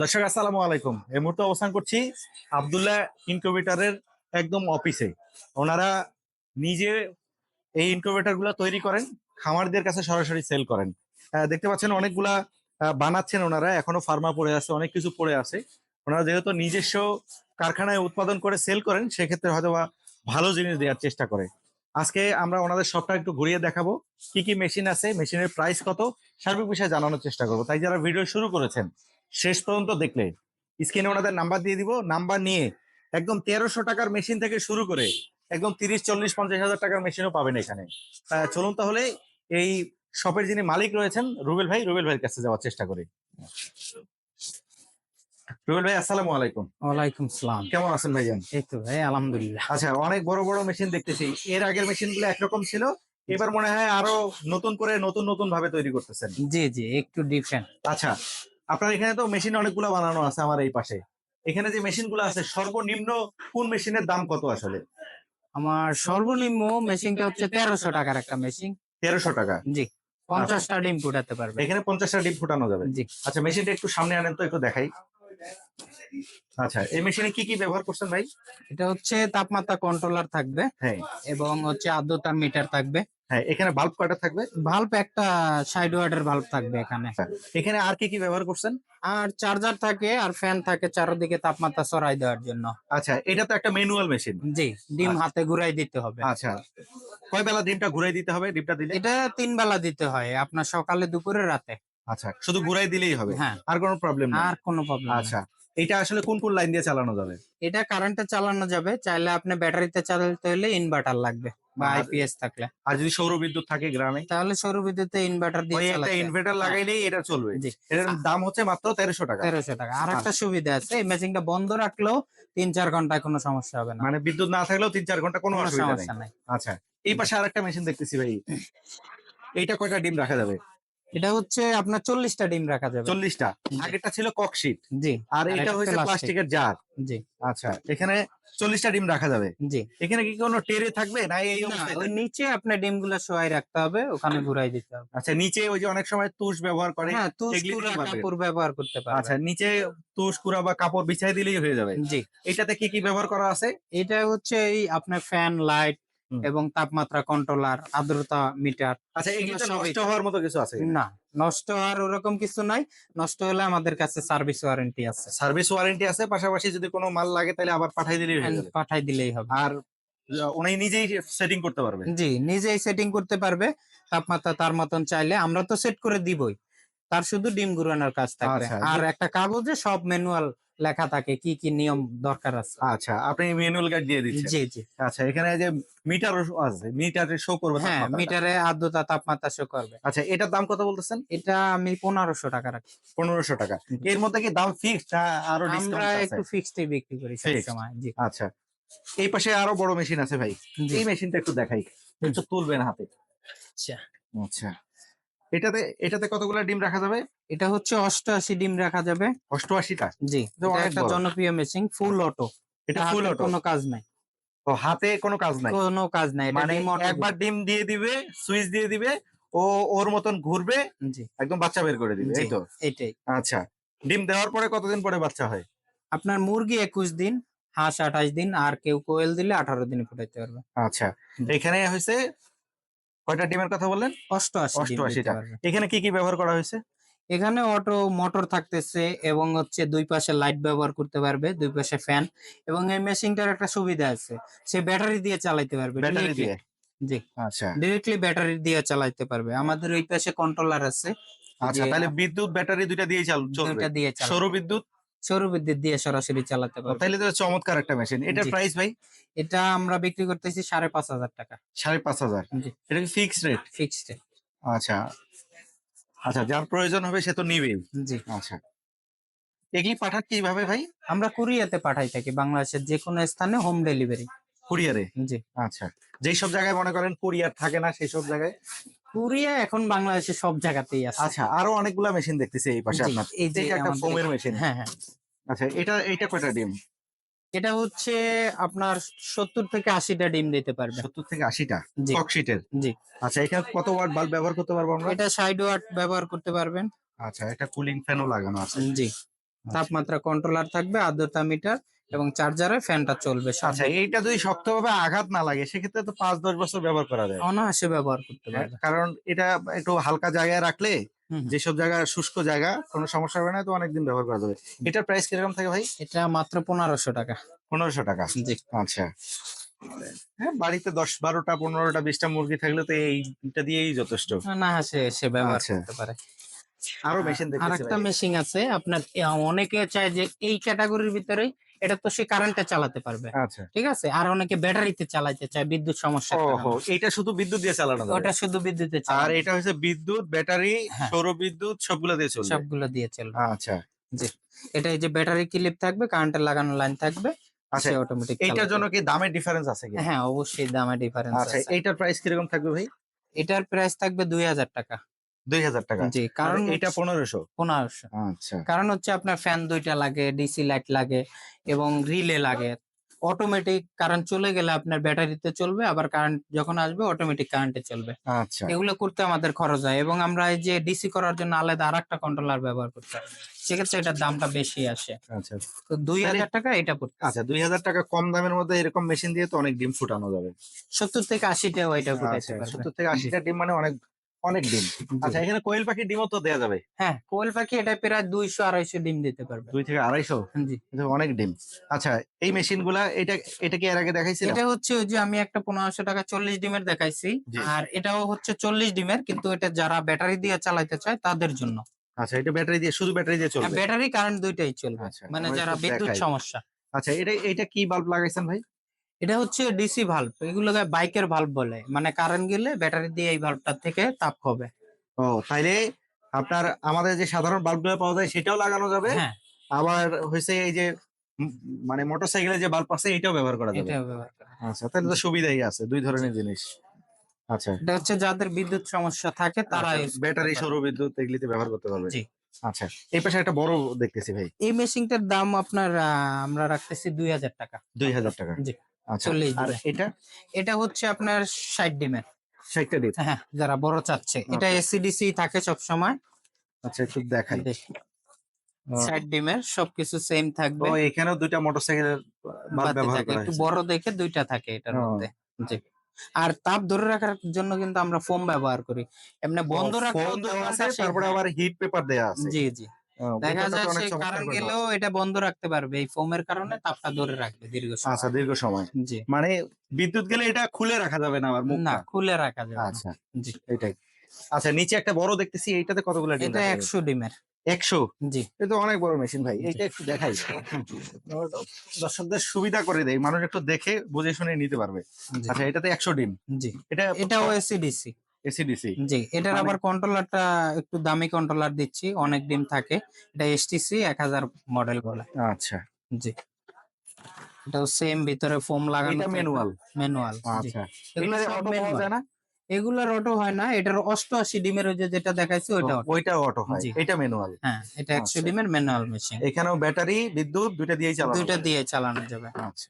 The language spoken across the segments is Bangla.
দর্শক, আসসালামু আলাইকুম। এই মুহূর্তে অবস্থান করছি আবদুল্লাহ ইনকিউবেটরের একদম অফিসে। ওনারা নিজে এই ইনকিউবেটরগুলা তৈরি করেন, খামারদের কাছে সরাসরি সেল করেন। দেখতে পাচ্ছেন অনেকগুলা বানাচ্ছেন ওনারা, এখনও ফার্মা পড়ে আছে, অনেক কিছু পড়ে আছে। ওনারা যেহেতু নিজস্ব কারখানায় উৎপাদন করে সেল করেন, সেক্ষেত্রে হয়তো ভালো জিনিস দেওয়ার চেষ্টা করে। আজকে আমরা ওনাদের সবটা একটু ঘুরিয়ে দেখাবো, কি কি মেশিন আছে, মেশিনের প্রাইস কত, সার্বিক বিষয়ে জানানোর চেষ্টা করব। তাই যারা ভিডিও শুরু করেছেন শেষ পর্যন্ত দেখলে। স্ক্রিনে ওনাদের নাম্বার দিয়ে দিব। নাম্বার নিয়ে একদম তেরোশো টাকার মেশিন থেকে শুরু করে একদম তিরিশ চল্লিশ পঞ্চাশ হাজার টাকার মেশিনও পাবেন এখানে। চলুন তাহলে এই শপের যিনি মালিক রয়েছেন রুবেল ভাই রুবেল ভাইয়ের কাছে যাওয়ার চেষ্টা করি। রুবেল ভাই আসসালামু আলাইকুম। ওয়ালাইকুম সালাম। কেমন আছেন ভাইজান? এই তো ভাই আলহামদুলিল্লাহ। আচ্ছা অনেক বড় বড় মেশিন দেখতেছি। এর আগের মেশিনগুলো একরকম ছিল এবার মনে হয় আরও নতুন করে নতুন নতুন ভাবে তৈরি করতেছেন। জি জি একটু ডিফারেন্ট আচ্ছা আপনার এখানে তো মেশিন অনেকগুলো বানানো আছে আমার এই পাশে। এখানে যে মেশিনগুলো আছে সর্বনিম্ন কোন মেশিনের দাম কত আসলে? আমার সর্বনিম্ন মেশিনটা হচ্ছে তেরোশো টাকার একটা মেশিন তেরোশো টাকা? জি পঞ্চাশটা ডিম ফুটাতে পারবে। এখানে পঞ্চাশটা ডিম ফুটানো যাবে। জি। আচ্ছা মেশিনটা একটু সামনে আনেন তো একটু দেখাই। আচ্ছা এই মেশিনে কি কি ব্যবহার করছেন ভাই? এটা হচ্ছে তাপমাত্রা কন্ট্রোলার থাকবে হ্যাঁ। এবং হচ্ছে আর্দ্রতা মিটার থাকবে। হ্যাঁ এখানে বাল্ব কয়টা থাকবে? ভাল্ব একটা সাইড ওয়ার্ডের ভাল্ব থাকবে এখানে। এখানে আর কি কি ব্যবহার করছেন? আর চার্জার থাকে আর ফ্যান থাকে চারদিকে তাপমাত্রা সরাই দেওয়ার জন্য। আচ্ছা এটা তো একটা ম্যানুয়াল মেশিন জি ডিম আচ্ছা। হাতে ঘুরাই দিতে হবে। আচ্ছা কয় বেলা ডিমটা ঘুরাই দিতে হবে ডিমটা দিলে? এটা তিন বেলা দিতে হয় আপনার সকালে দুপুরে রাতে। আচ্ছা শুধু ঘুরাই দিলেই হবে। হ্যাঁ। আর কোনো প্রবলেম না আর কোনো প্রবলেম আচ্ছা এটা আসলে কোন কোন লাইন দিয়ে চালানো যাবে? এটা কারেন্টে চালানো যাবে। চাইলে আপনি ব্যাটারিতে চালাতে হলে ইনভার্টার লাগবে বা আইপিএস থাকলে। আর যদি সৌর বিদ্যুৎ থাকে গ্রামে? তাহলে সৌর বিদ্যুতে ইনভার্টার দিয়ে একটা ইনভার্টার লাগাইলেই এটা চলবে। এটার দাম হচ্ছে মাত্র তেরোশো টাকা। তেরোশো টাকা। আর একটা সুবিধা আছে এই মেশিনটা বন্ধ রাখলেও তিন চার ঘন্টায় কোনো সমস্যা হবে না। মানে বিদ্যুৎ না থাকলেও তিন চার ঘণ্টা কোনো অসুবিধা সমস্যা নাই। আচ্ছা এই পাশে আরেকটা মেশিন দেখতেছি ভাই। এইটা কয়টা ডিম রাখা যাবে? এটা হচ্ছে আপনার চল্লিশটা ডিম রাখা যাবে। চল্লিশটা। জি। আগেরটা ছিল ককশিট জি। আর এটা হচ্ছে। প্লাস্টিকের জার। জি। আচ্ছা এখানে চল্লিশটা ডিম রাখা যাবে। জি। এখানে কি কোনো টেরে থাকবে? না এই ওই নিচে আপনার ডিমগুলো শোয়াই রাখতে হবে ওখানে ঘুরাই দিতে হবে। আচ্ছা নিচে ওই যে অনেক সময় তুষ ব্যবহার করে হ্যাঁ তুষ? কাপড় ব্যবহার করতে পারে আচ্ছা নিচে তুষ কুড়া বা কাপড় বিছাই দিলেই হয়ে যাবে। জি। এটাতে কি কি ব্যবহার করা আছে? এটা হচ্ছে এই আপনার ফ্যান লাইট। এবং তাপমাত্রা কন্ট্রোলার আর্দ্রতা মিটার আচ্ছা এগুলো নষ্ট হওয়ার মতো কিছু আছে না নষ্ট হওয়ার ওরকম কিছু নাই। নষ্ট হলে আমাদের কাছে সার্ভিস ওয়ারেন্টি আছে। সার্ভিস ওয়ারেন্টি আছে পাশাপাশি যদি কোনো মাল লাগে তাহলে আবার পাঠাই দিলেই হয়ে পাঠাই দিলেই হবে। আর উনি নিজেই সেটিং করতে পারবে? জি নিজেই সেটিং করতে পারবে। তাপমাত্রা তার মতন চাইলে আমরা তো সেট করে দিবই। তার শুধু ডিম ঘুরানোর কাজ থাকবে। আচ্ছা, আর একটা কাগজে সব ম্যানুয়াল লেখা থাকে কি কি নিয়ম দরকার আছে। আচ্ছা আপনি ম্যানুয়াল গাইড দিয়ে দিচ্ছেন। জি জি। আচ্ছা এখানে যে মিটার আছে মিটারে শো করবে হ্যাঁ মিটারে আর্দ্রতা তাপমাত্রা শো করবে। আচ্ছা এটার দাম কত বলতেছেন? এটা আমি পনেরোশো টাকা রাখি পনেরোশো টাকা। এর মধ্যে কি দাম ফিক্সড আরও ডিসকাউন্ট আছে? আমরা একটু ফিক্সড বিক্রি করি Fixed? সময় জি। আচ্ছা। এই পাশে আরও বড় মেশিন আছে ভাই। এই মেশিনটা একটু দেখাই। একটু তুলবেন হাতে। আচ্ছা। আচ্ছা। এটাতে এটাতে কতগুলো ডিম রাখা যাবে? এটা হচ্ছে অষ্টআশি ডিম রাখা যাবে। অষ্টআশিটা? জি একটা জনপ্রিয় মেশিন ফুল অটো এটা ফুল অটো কোনো কাজ নাই। তো হাতে কোনো কাজ নাই? কোনো কাজ নাই মানে একবার ডিম দিয়ে দিবে সুইচ দিয়ে দিবে ও ওর মতন ঘুরবে জি। একদম বাচ্চা বের করে দিবে এই তো? এটাই। আচ্ছা ডিম দেওয়ার পরে কতদিন পরে বাচ্চা হয়? আপনার মুরগি একুশ দিন হাঁস আঠাশ দিন আর কেউ কোয়েল দিলে আঠারো দিনে ফুটাইতে পারবে। আচ্ছা এখানে হয়েছে কয়টা ডিমের কথা বললেন? অষ্টআশি অষ্টআশিটা এখানে কি কি ব্যবহার করা হয়েছে? এখানে অটো মোটর থাকতেছে এবং হচ্ছে দুই পাশে লাইট ব্যবহার করতে পারবে দুই পাশে ফ্যান এবং এই মেশিনটার একটা সুবিধা আছে সে ব্যাটারি দিয়ে চালাইতে পারবে ব্যাটারি দিয়ে? জি। আচ্ছা। ডিরেক্টলি ব্যাটারি দিয়ে চালাইতে পারবে। আমাদের ওই পাশে কন্ট্রোলার আছে আচ্ছা তাহলে বিদ্যুৎ ব্যাটারি দুইটা দিয়ে চাল চলবে। দুইটা দিয়ে সৌর বিদ্যুৎ সৌর বিদ্যুৎ দিয়ে সরাসরি চালাতে পারবে তাহলে তো চমৎকার একটা মেশিন এটার প্রাইস ভাই? এটা আমরা বিক্রি করতেছি সাড়ে পাঁচ হাজার টাকা। সাড়ে পাঁচ হাজার? জি। এটা কি ফিক্সড রেট ফিক্সড রেট আচ্ছা। আচ্ছা যার প্রয়োজন হবে সে তো নিবেই। জি। আচ্ছা। এগুলি পাঠান কীভাবে ভাই? আমরা কুরিয়াতে পাঠাই থাকি বাংলাদেশের যে কোনো স্থানে হোম ডেলিভারি কুরিয়ারে? জি। আচ্ছা। যেই সব জায়গায় মনে করেন কুরিয়ার থাকে না সেই সব জায়গায়? কুরিয়া এখন বাংলাদেশের সব জায়গাতেই আছে। আচ্ছা আরও অনেকগুলা মেশিন দেখতেছি এই পাশে আপনার। এই যে একটা ফোমের মেশিন হ্যাঁ হ্যাঁ। আচ্ছা এটা এটা কয়টা ডিম? এটা হচ্ছে আপনার সত্তর থেকে আশিটা ডিম দিতে পারবে। সত্তর থেকে আশিটা? জি। ককশিটের জি। আচ্ছা এখানে কত ওয়াট বাল্ব ব্যবহার করতে পারব আমরা? এটা সাইড ওয়াট ব্যবহার করতে পারবেন। আচ্ছা একটা কুলিং ফ্যানও লাগানো আছে। জি। তাপমাত্রা কন্ট্রোলার থাকবে আর্দ্রতা মিটার এবং চার্জারে ফ্যানটা চলবে আচ্ছা এইটা যদি শক্তভাবে আঘাত না লাগে সেক্ষেত্রে তো পাঁচ দশ বছর ব্যবহার করা যায়। অনায়াসে ব্যবহার করতে পারে কারণ এটা একটু হালকা জায়গায় রাখলে। যেসব জায়গা শুষ্ক জায়গা কোনো সমস্যা হবে না তো অনেকদিন ব্যবহার করা যাবে। এটার প্রাইস কীরকম থাকে ভাই? এটা মাত্র পনেরোশো টাকা। পনেরোশো টাকা? জি। আচ্ছা। হ্যাঁ বাড়িতে দশ বারোটা পনেরোটা বিশটা মুরগি থাকলে তো এইটা দিয়েই যথেষ্ট। অনায়াসে সে ব্যবহার আচ্ছা। করতে পারে। আরও মেশিন আর একটা মেশিন আছে আপনার অনেকে চায় যে এই ক্যাটাগরির ভিতরে এটা তো সে কারেন্টে চালাতে পারবে। আচ্ছা। ঠিক আছে? আর অনেকে ব্যাটারিতে চালাতে চায় বিদ্যুৎ সমস্যা এটা শুধু বিদ্যুৎ দিয়ে চালানো যাবে? ওটা শুধু বিদ্যুতে আর এটা হচ্ছে বিদ্যুৎ ব্যাটারি। সৌর বিদ্যুৎ সবগুলো দিয়ে চলবে? সবগুলো দিয়ে চলবে। আচ্ছা। জি। এটা এই যে ব্যাটারি ক্লিপ থাকবে কারেন্টের লাগানো লাইন থাকবে আচ্ছা অটোমেটিক এইটার জন্য কি দামের ডিফারেন্স আছে কি? হ্যাঁ অবশ্যই দামে ডিফারেন্স আচ্ছা আছে। এইটার প্রাইস কীরকম থাকবে ভাই? এটার প্রাইস থাকবে দুই হাজার টাকা। দুই হাজার টাকা জি কারণ কারণ এটা পনেরোশো। পনেরোশো। আচ্ছা। কারণ হচ্ছে আপনার ফ্যান দুইটা লাগে ডিসি লাইট লাগে এবং রিলে লাগে। অটোমেটিক কারেন্ট চলে গেলে আপনার ব্যাটারিতে চলবে আবার কারেন্ট যখন আসবে অটোমেটিক কারেন্টে চলবে। আচ্ছা। এগুলো করতে আমাদের খরচ হয় এবং আমরা এই যে ডিসি করার জন্য আলাদা আর একটা কন্ট্রোলার ব্যবহার করতে হয়। সেক্ষেত্রে এটার দামটা বেশি আসে। আচ্ছা। তো দুই হাজার টাকা এটা পড়ছে আচ্ছা দুই হাজার টাকা কম দামের মধ্যে এরকম মেশিন দিয়ে তো অনেক ডিম ফুটানো যাবে। সত্তর থেকে আশিটাও এটা ফুটাইতে আচ্ছা সত্তর থেকে আশিটা ডিম মানে অনেক অনেক ডিম। আচ্ছা এখানে কোয়েল পাখির ডিমও তো দেওয়া যাবে? হ্যাঁ কোয়েল পাখি এটা প্রায় দুইশো আড়াইশো ডিম দিতে পারবে। দুই থেকে আড়াইশো? জি। অনেক ডিম। আচ্ছা এই মেশিনগুলা এটা এটা কি এর আগে দেখাইছিল এটা হচ্ছে ওই যে আমি একটা পনেরোশো টাকা চল্লিশ ডিমের দেখাইছি। আর এটাও হচ্ছে চল্লিশ ডিমের কিন্তু এটা যারা ব্যাটারি দিয়ে চালাতে চায় তাদের জন্য। আচ্ছা এটা ব্যাটারি দিয়ে শুধু ব্যাটারি দিয়ে চলবে? ব্যাটারি কারেন্ট দুইটাই চলবে। আচ্ছা, মানে যারা বিদ্যুৎ সমস্যা। আচ্ছা এটা এটা কি বাল্ব লাগাইছেন ভাই? এটা হচ্ছে ডিসি ভাল্ব এগুলোকে বাইকের ভাল্ব বলে। মানে কারেন্ট গেলে ব্যাটারি দিয়ে এই ভাল্বটা থেকে তাপ হবে ও তাইলে আপনার আমাদের যে সাধারণ বাল্বগুলো পাওয়া যায় সেটাও লাগানো যাবে। হ্যাঁ। আবার হয়েছে এই যে মানে মোটরসাইকেলের যে বাল্ব আছে এটাও ব্যবহার করা যাবে। এটা ব্যবহার করা। আচ্ছা তাহলে তো সুবিধাই আছে দুই ধরনের জিনিস। আচ্ছা। এটা হচ্ছে যাদের বিদ্যুৎ সমস্যা থাকে তারা ব্যাটারি পারে। সৌর বিদ্যুৎ এগুলিতে ব্যবহার করতে পারবে জি। আচ্ছা এই পাশে একটা বড় দেখতেছি ভাই। এই মেশিনটার দাম আপনার আমরা রাখতেছি দুই হাজার টাকা। দুই হাজার টাকা। জি। আচ্ছা চল্লিশ আর এটা? এটা হচ্ছে আপনার ষাট ডিমের ষাটটা ডিপ হ্যাঁ যারা বড় চাচ্ছে। এটা আচ্ছা। এসিডিসি থাকে সব সময় আচ্ছা একটু দেখাই। ষাট ডিমের সবকিছু সেম থাকবে। এখানেও দুইটা থাকে। একটু বড় দেখে দুইটা থাকে এটার মধ্যে। জি। আর তাপ ধরে রাখার জন্য কিন্তু আমরা ফোম ব্যবহার করি। এমনি বন্ধ রাখা তারপরে আবার হিট পেপার দেওয়া আছে। জি জি। দেখা কারেন্ট গেলেও এটা বন্ধ রাখতে পারবে। এই ফোমের কারণে তাপটা ধরে রাখবে দীর্ঘ সময়। আচ্ছা দীর্ঘ সময়। জি। মানে বিদ্যুৎ গেলে এটা খুলে রাখা যাবে না আবার না খুলে রাখা যাবে আচ্ছা জি। এটাই। আচ্ছা নিচে একটা বড় দেখতেছি এইটাতে কতগুলো ডিম এটা ডিমের। একশো? জি। এটা তো অনেক বড় মেশিন ভাই এটা একটু দেখাই। দর্শকদের সুবিধা করে দেয় মানুষ একটু দেখে বুঝে শুনে নিতে পারবে। আচ্ছা এটাতে একশো ডিম। জি। এটা এটাও এসিডিসি এসিডিসি জি এটার মানে- আবার কন্ট্রোলারটা একটু দামি কন্ট্রোলার দিচ্ছি অনেক ডিম থাকে। এটা এসটিসি এক হাজার মডেল বলে। আচ্ছা। জি। এটাও সেম ভিতরে ফোম লাগানো এটা ম্যানুয়াল ম্যানুয়াল আচ্ছা। এগুলো অটো পাওয়া যায় না? এগুলার অটো হয় না এটার অষ্টআশি ডিমের ওই যে যেটা দেখাইছি ওইটা। ওইটা অটো হয়। এটা ম্যানুয়াল হ্যাঁ এটা একশো আচ্ছা। ডিমের ম্যানুয়াল মেশিন এখানেও ব্যাটারি বিদ্যুৎ দুইটা দিয়েই চালানো দুইটা দিয়ে চালানো যাবে। আচ্ছা।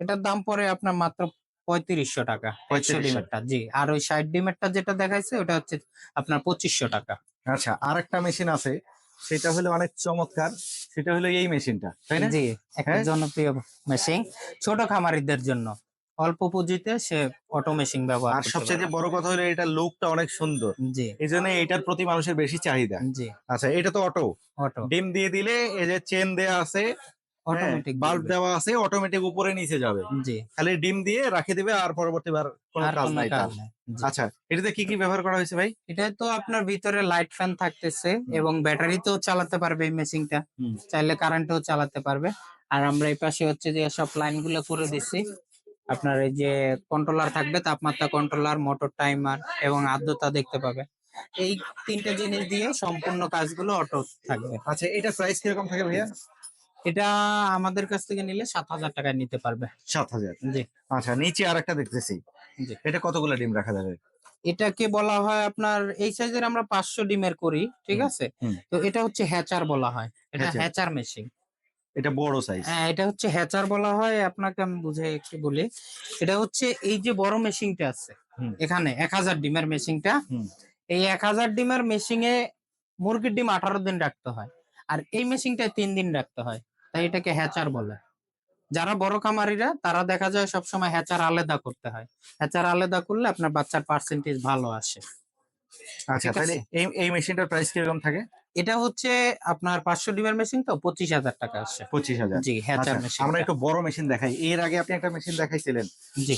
এটার দাম পড়ে আপনার মাত্র পঁয়ত্রিশশো টাকা একশো 3500 ডিমেরটা জি। আর ওই ষাট ডিমেরটা যেটা দেখাইছে ওটা হচ্ছে আপনার পঁচিশশো টাকা। আচ্ছা আর একটা মেশিন আছে সেটা হলো অনেক চমৎকার সেটা হলো এই মেশিনটা তাই না? জি একটা হ্যাঁ? জনপ্রিয় মেশিন ছোট খামারিদের জন্য। অল্প পুঁজিতে সে অটো মেশিন ব্যবহার আর সবচেয়ে বড় কথা হলো এটা লুকটা অনেক সুন্দর। জি। এই জন্য এটার প্রতি মানুষের বেশি চাহিদা। জি। আচ্ছা এটা তো অটো। অটো। ডিম দিয়ে দিলে এই যে চেন দেয়া আছে অটোমেটিক বাল্ব দেওয়া আছে অটোমেটিক উপরে নিচে যাবে। জি। খালি ডিম দিয়ে রাখে দিবে আর পরবর্তীবার কোনো কাজ নাই তার। আচ্ছা এটাতে কি কি ব্যবহার করা হয়েছে ভাই? এটা তো আপনার ভিতরে লাইট ফ্যান থাকতেছে এবং ব্যাটারিতেও চালাতে পারবে এই মেশিনটা। চাইলে কারেন্টেও চালাতে পারবে। আর আমরা এই পাশে হচ্ছে যে সব লাইনগুলো করে দিচ্ছি আপনার এই যে কন্ট্রোলার থাকবে তাপমাত্রা কন্ট্রোলার মোটর টাইমার এবং আর্দ্রতা দেখতে পাবে। এই তিনটে জিনিস দিয়ে সম্পূর্ণ কাজগুলো অটো থাকবে। আচ্ছা এটা প্রাইস কীরকম থাকে ভাইয়া? এটা আমাদের কাছ থেকে নিলে সাত হাজার টাকায় নিতে পারবে। সাত হাজার। জি। আচ্ছা নিচে আর একটা দেখতেছি। জি। এটা কতগুলো ডিম রাখা যাবে? এটাকে বলা হয় আপনার এই সাইজের আমরা পাঁচশো ডিমের করি ঠিক আছে? তো এটা হচ্ছে হ্যাচার বলা হয়। এটা হ্যাচার। হ্যাচার মেশিন এটা বড় সাইজ হ্যাঁ এটা হচ্ছে হ্যাচার বলা হয় আপনাকে আমি বুঝে একটু বলি। এটা হচ্ছে এই যে বড় মেশিনটা আছে এখানে এক হাজার ডিমের মেশিনটা এই এক হাজার ডিমের মেশিনে মুরগির ডিম আঠারো দিন রাখতে হয় আর এই মেশিনটা তিন দিন রাখতে হয়। তাই এটাকে হ্যাচার বলে। যারা বড় খামারিরা তারা দেখা যায় সবসময় হ্যাচার আলাদা করতে হয়। হ্যাচার আলাদা করলে আপনার বাচ্চার পার্সেন্টেজ ভালো আসে। আচ্ছা তাহলে এই এই মেশিনটার প্রাইস কীরকম থাকে? এটা হচ্ছে আপনার পাঁচশো ডিমের মেশিন তো পঁচিশ হাজার টাকা আসে। পঁচিশ হাজার। জি হ্যাচার আচ্ছা, মেশিন আমরা একটু বড় মেশিন দেখাই। এর আগে আপনি একটা মেশিন দেখাইছিলেন।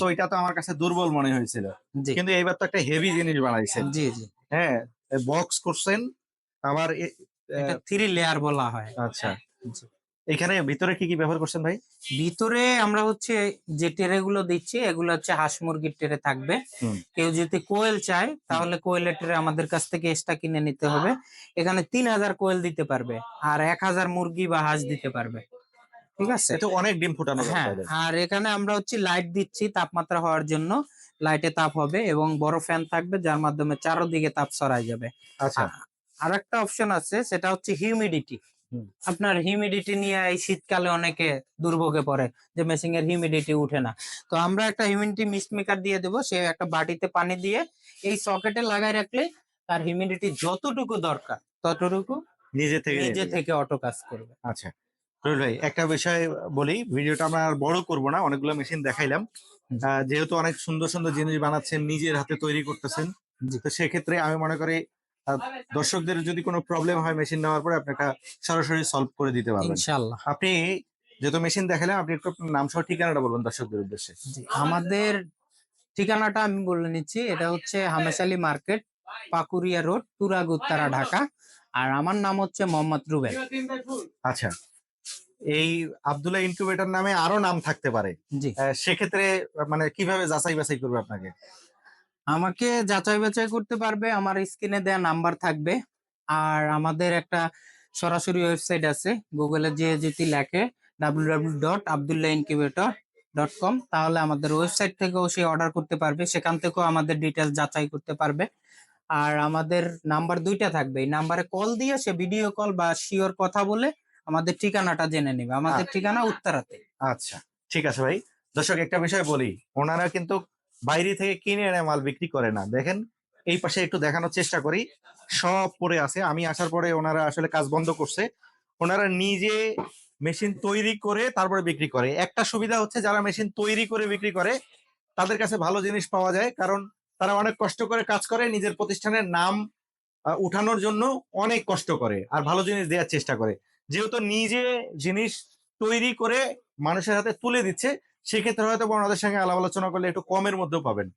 তো এটা তো আমার কাছে দুর্বল মনে হয়েছিল। কিন্তু এইবার তো একটা হেভি জিনিস বানাইছেন। জি জি। হ্যাঁ বক্স করছেন আবার থ্রি লেয়ার বলা হয়। আচ্ছা। জি। এখানে ভিতরে কি কি ব্যবহার করছেন ভাই? ভিতরে আমরা হচ্ছে যে টেরে গুলো দিচ্ছি এগুলো হচ্ছে হাঁস মুরগির টেরে থাকবে। কেউ যদি কোয়েল চায় তাহলে কোয়েলের টেরে আমাদের কাছ থেকে এক্সট্রা কিনে নিতে হবে। এখানে তিন হাজার কোয়েল দিতে পারবে আর এক হাজার মুরগি বা হাঁস দিতে পারবে। ঠিক আছে? এটা অনেক ডিম ফুটানো হ্যাঁ আর এখানে আমরা হচ্ছে লাইট দিচ্ছি তাপমাত্রা হওয়ার জন্য। লাইটে তাপ হবে এবং বড় ফ্যান থাকবে যার মাধ্যমে চারোদিকে তাপ ছড়াই যাবে। আচ্ছা। আর একটা অপশন আছে সেটা হচ্ছে হিউমিডিটি। আপনার হিউমিডিটি নিয়ে এই শীতকালে অনেকে দুর্ভোগে পড়ে যে মেশিং এর হিউমিডিটি উঠে না। তো আমরা একটা হিউমিডিটি মিস্ট মেকার দিয়ে দেবো সে একটা বাটিতে পানি দিয়ে এই সকেটে লাগাই রাখলে তার হিউমিডিটি যতটুকু দরকার ততটুকু নিজে থেকে নিজে থেকে অটো কাজ করবে। আচ্ছা। ভাই একটা বিষয় বলি ভিডিওটা আমরা আর বড় করব না অনেকগুলো মেশিন দেখাইলাম। যেহেতু অনেক সুন্দর সুন্দর জিনিস বানাচ্ছেন নিজের হাতে তৈরি করতেছেন তো সেক্ষেত্রে আমি মনে করি দর্শকদের যদি কোনো প্রবলেম হয় মেশিন নেওয়ার পরে আপনাকে সরাসরি সলভ করে দিতে পারবেন। ইনশাল্লাহ আপনি যেহেতু মেশিন দেখালেন আপনি একটু নাম সহ ঠিকানাটা বলবেন দর্শকদের উদ্দেশ্যে। আমাদের ঠিকানাটা আমি বলে নিচ্ছি এটা হচ্ছে হামেশালি মার্কেট পাকুরিয়া রোড তুরাগ ঢাকা। আর আমার নাম হচ্ছে মোহাম্মদ রুবেল। আচ্ছা এই আব্দুল্লাহ ইনকিউবেটর নামে আরও নাম থাকতে পারে। জি। সেক্ষেত্রে মানে কীভাবে যাচাই বাছাই করবে আপনাকে? আমাকে যাচাই বাছাই করতে পারবে আমার স্ক্রিনে দেয়া নাম্বার থাকবে। আর আমাদের একটা সরাসরি ওয়েবসাইট আছে গুগলে যে যেটি লেখে W dot Abdullah incubator dot com তাহলে আমাদের ওয়েবসাইট থেকেও সে অর্ডার করতে পারবে সেখান থেকেও আমাদের ডিটেলস যাচাই করতে পারবে। আর আমাদের নাম্বার দুইটা থাকবে এই নাম্বারে কল দিয়ে সে ভিডিও কল বা শিওর কথা বলে আমাদের ঠিকানাটা জেনে নেবে আমাদের ঠিকানা উত্তরাতে। আচ্ছা ঠিক আছে ভাই। দর্শক একটা বিষয় বলি ওনারা কিন্তু বাইরে থেকে কিনে এনে মাল বিক্রি করে না। দেখেন, এই পাশে একটু দেখানোর চেষ্টা করি। সব পরে আছে। আমি আসার পরে ওনারা আসলে কাজ বন্ধ করছে। ওনারা নিজে মেশিন তৈরি করে তারপরে বিক্রি করে। একটা সুবিধা হচ্ছে, যারা মেশিন তৈরি করে বিক্রি করে, তাদের কাছে ভালো জিনিস পাওয়া যায়। কারণ তারা অনেক কষ্ট করে কাজ করে, নিজের প্রতিষ্ঠানের নাম উঠানোর জন্য অনেক কষ্ট করে আর ভালো জিনিস দেওয়ার চেষ্টা করে। যেহেতু নিজে জিনিস তৈরি করে মানুষের হাতে তুলে দিচ্ছে সেক্ষেত্রে হয়তো ওনাদের সঙ্গে আলাপ আলোচনা করলে একটু কমের মধ্যেও পাবেন।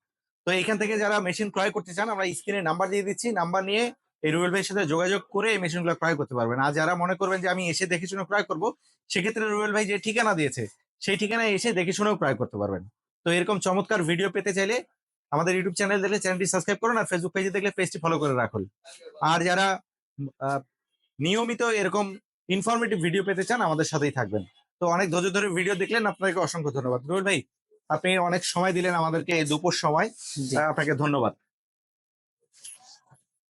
তো এখান থেকে যারা মেশিন ক্রয় করতে চান, আমরা স্ক্রিনে নাম্বার দিয়ে দিচ্ছি। নাম্বার নিয়ে এই রুবেল ভাইয়ের সাথে যোগাযোগ করে এই মেশিনগুলো ক্রয় করতে পারবেন। আর যারা মনে করবেন যে আমি এসে দেখে শুনে ক্রয় করব, সেক্ষেত্রে রুবেল ভাই যে ঠিকানা দিয়েছে, সেই ঠিকানায় এসে দেখে শুনেও ক্রয় করতে পারবেন। তো এরকম চমৎকার ভিডিও পেতে চাইলে আমাদের ইউটিউব চ্যানেল দেখলে চ্যানেলটি সাবস্ক্রাইব করুন আর ফেসবুক পেজে দেখলে পেজটি ফলো করে রাখুন। আর যারা নিয়মিত এরকম ইনফরমেটিভ ভিডিও পেতে চান, আমাদের সাথেই থাকবেন। তো অনেক ধৈর্য ধরে ভিডিও দেখলেন আপনাকে অসংখ্য ধন্যবাদ। রুবেল ভাই আপনি অনেক সময় দিলেন আমাদেরকে এই দুপুর সময়। আপনাকে ধন্যবাদ।